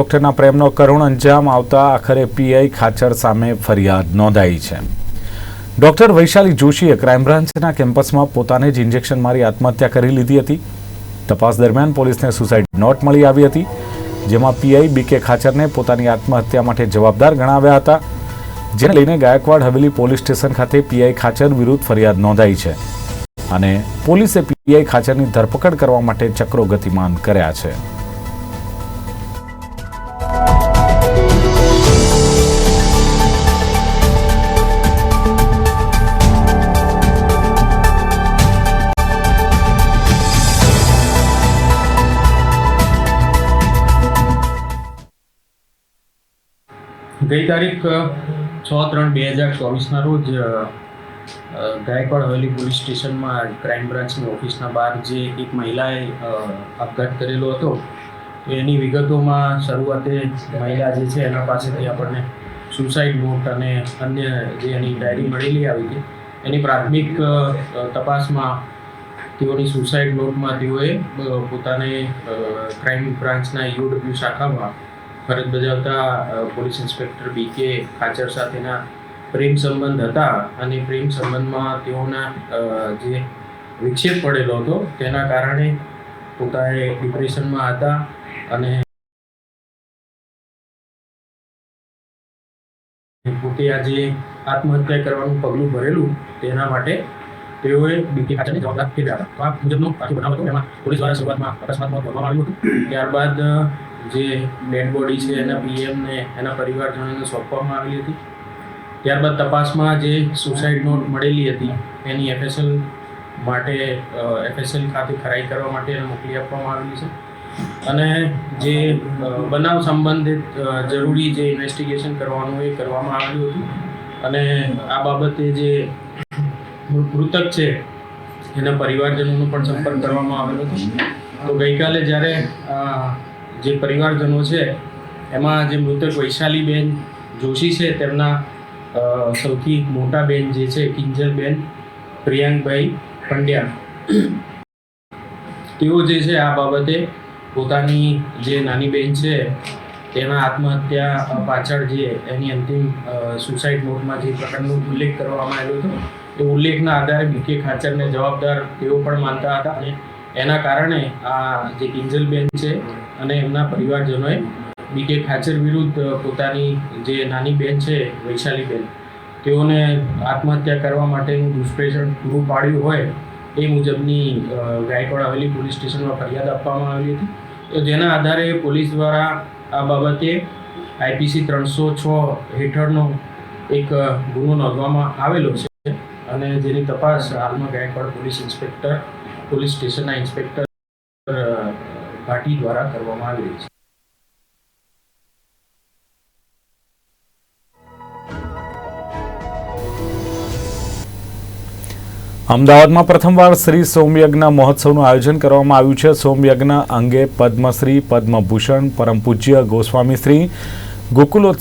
ડોક્ટરના પ્રેમનો કરુણ અંજામ આવતા આખરે પીઆઈ ખાચર સામે ફરિયાદ નોંધાઈ છે. ડોક્ટર વૈશાલી જોશીએ ક્રાઇમ કેમ્પસમાં પોતાને જ ઇન્જેક્શન મારી આત્મહત્યા કરી લીધી હતી. તપાસ દરમિયાન પોલીસને સુસાઇડ નોટ મળી આવી હતી, જેમાં પીઆઈ બીકે ખાચરને પોતાની આત્મહત્યા માટે જવાબદાર ગણાવ્યા હતા, જેને લઈને ગાયકવાડ હવેલી પોલીસ સ્ટેશન ખાતે પીઆઈ ખાચર વિરુદ્ધ ફરિયાદ નોંધાઈ છે. અને પોલીસે પીઆઈ ખાચરની ધરપકડ કરવા માટે ચક્રો ગતિમાન કર્યા છે. ગઈ તારીખ છ ત્રણ બે હજાર ચોવીસના રોજ ગાયકવાડ હવેલી પોલીસ સ્ટેશનમાં ક્રાઇમ બ્રાન્ચની ઓફિસના બહાર જે એક મહિલાએ આપઘાત કરેલો હતો, એની વિગતોમાં શરૂઆતે મહિલા જે છે એના પાસેથી આપણને સુસાઇડ નોટ અને અન્ય જે એની ડાયરી મળેલી આવી હતી, એની પ્રાથમિક તપાસમાં તેઓની સુસાઇડ નોટમાં તેઓએ પોતાને ક્રાઇમ બ્રાન્ચના યુડબ્લ્યુ શાખામાં ફરજ બજાવતા પોલીસ ઇન્સ્પેક્ટર બી કે ખાચર સાથેના પ્રેમ સંબંધ હતા અને પ્રેમ સંબંધમાં તેઓના જે વિક્ષેપ પડેલો હતો તેના કારણે પોતાએ ડિપ્રેશનમાં હતા અને પોતે આજે આત્મહત્યા કરવાનું પગલું ભરેલું તેના માટે તેઓએ બીકે ખાચરને જવાબદાર ઠેરવ્યા હતા. આ મુજબનો આખી બનાવ હતો. એમાં પોલીસ દ્વારા શરૂઆતમાં અકસ્માત મોત કરવામાં આવ્યું હતું. ત્યારબાદ જે ડેડ બોડી છે, એના પીએમને એના પરિવારજનોને સોંપવામાં આવેલી હતી. ત્યારબાદ તપાસમાં જે સુસાઇડ નોટ મળેલી હતી, એની એફએસએલ માટે એફએસએલ ખાતે ખરાઈ કરવા માટે એને મોકલી આપવામાં આવેલી છે. અને જે બનાવ સંબંધિત જરૂરી જે ઇન્વેસ્ટિગેશન કરવાનું એ કરવામાં આવેલું હતું. અને આ બાબતે જે મૃતક છે, એના પરિવારજનોનો પણ સંપર્ક કરવામાં આવેલો હતો. તો ગઈકાલે જ્યારે જે પરિવારજનો છે, એમાં જે મૃતક વૈશાલીબેન જોશી છે, તેમના સૌથી મોટા બેન જે છે, કિંજલબેન, પ્રિયાંકભાઈ પંડ્યા. તેઓ જે છે, આ બાબતે પોતાની જે નાની બેન છે, તેના આત્મહત્યા પાછળ જે એની અંતિમ સુસાઇડ નોટમાં જે પ્રકારનો ઉલ્લેખ કરવામાં આવ્યો હતો એ ઉલ્લેખના આધારે બીકે ખાચરને જવાબદાર તેઓ પણ માનતા હતા અને એના કારણે આ જે કિંજલબેન છે અને એમના પરિવારજનોએ બીકે ખાચર વિરુદ્ધ પોતાની જે નાની બેન છે, વૈશાલીબેન, તેઓને આત્મહત્યા કરવા માટેનું દુષ્પ્રેષણ પૂરું પાડ્યું હોય એ મુજબની ગાયકવાડ હવેલી પોલીસ સ્ટેશનમાં ફરિયાદ આપવામાં આવી હતી. તો જેના આધારે પોલીસ દ્વારા આ બાબતે આઈપીસી ત્રણસો છ હેઠળનો એક ગુનો નોંધવામાં આવેલો છે અને જેની તપાસ હાલમાં ગાયકવાડ પોલીસ ઇન્સ્પેક્ટર પોલીસ સ્ટેશનના ઇન્સ્પેક્ટર ભાટી દ્વારા કરવામાં આવી રહી છે. અમદાવાદમાં પ્રથમવાર શ્રી સોમયજ્ઞ મહોત્સવનું આયોજન કરવામાં આવ્યું છે. સોમયજ્ઞ અંગે પદ્મશ્રી, પદ્મભૂષણ, પરમ પૂજ્ય ગોસ્વામી શ્રી ગોકુલોત્સવ